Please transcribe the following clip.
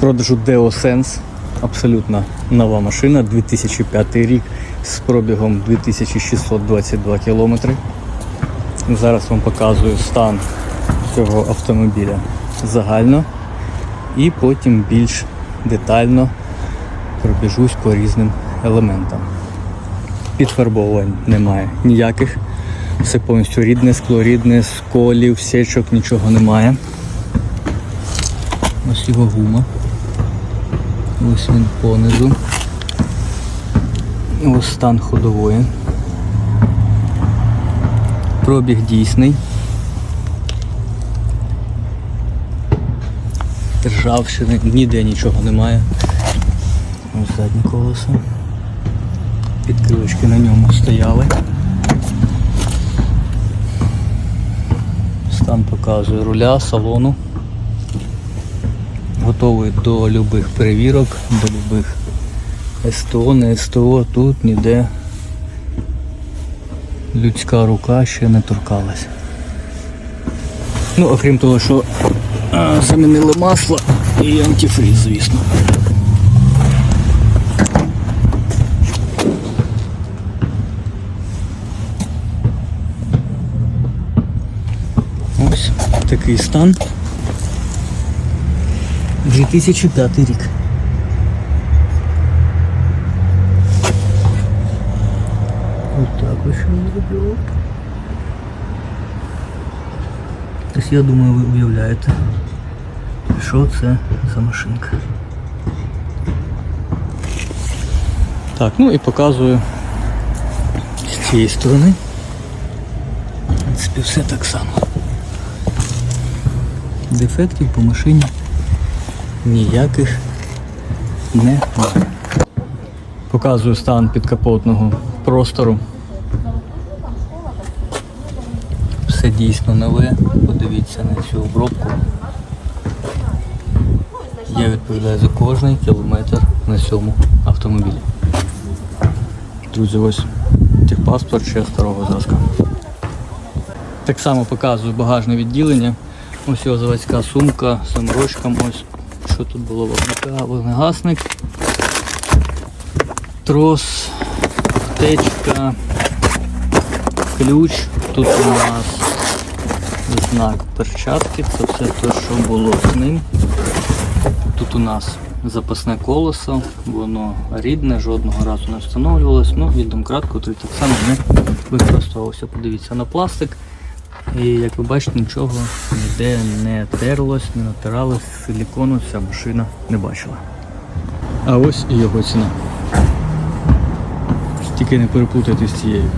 продажу DeoSense. Абсолютно нова машина, 2005 рік з пробігом 2622 кілометри. Зараз вам показую стан цього автомобіля загально і потім більш детально пробіжусь по різним елементам. Підфарбовувань немає ніяких. Все повністю рідне скло, рідне, сколів, сечок, нічого немає. Ось його гума. Ось він понизу. Ось стан ходової. Пробіг дійсний. Державщини, ніде нічого немає. Ось задні колеса. Підкрилочки на ньому стояли. Стан показує руля, салону. Готовий до любих перевірок, до любих СТО, не СТО, тут ніде людська рука ще не торкалась. Ну, окрім того, що замінили масло і антифриз, звісно. Ось такий стан. 2005 рік. Ось так ось я зробив. Тобто я думаю, ви уявляєте, що це за машинка. Так, ну і показую з цієї сторони. В принципі, все так само. Дефектів по машині Ніяких немає. Показую стан підкапотного простору. Все дійсно нове. Подивіться на цю обробку. Я відповідаю за кожний кілометр на цьому автомобілі. Друзі, ось техпаспорт ще старого зразка. Так само показую багажне відділення. Ось його заводська сумка з заморочком. Ось що тут було вогника, вогнегасник, трос, аптечка, ключ. Тут у нас знак перчатки, це все те, що було з ним. Тут у нас запасне колесо, воно рідне, жодного разу не встановлювалось. Ну і домкрат, той так само не використовувався. Подивіться на пластик. І як ви бачите, нічого ніде не терлось, не натиралось, силікону ця машина не бачила. А ось і його ціна. Тільки не переплутайте з цією.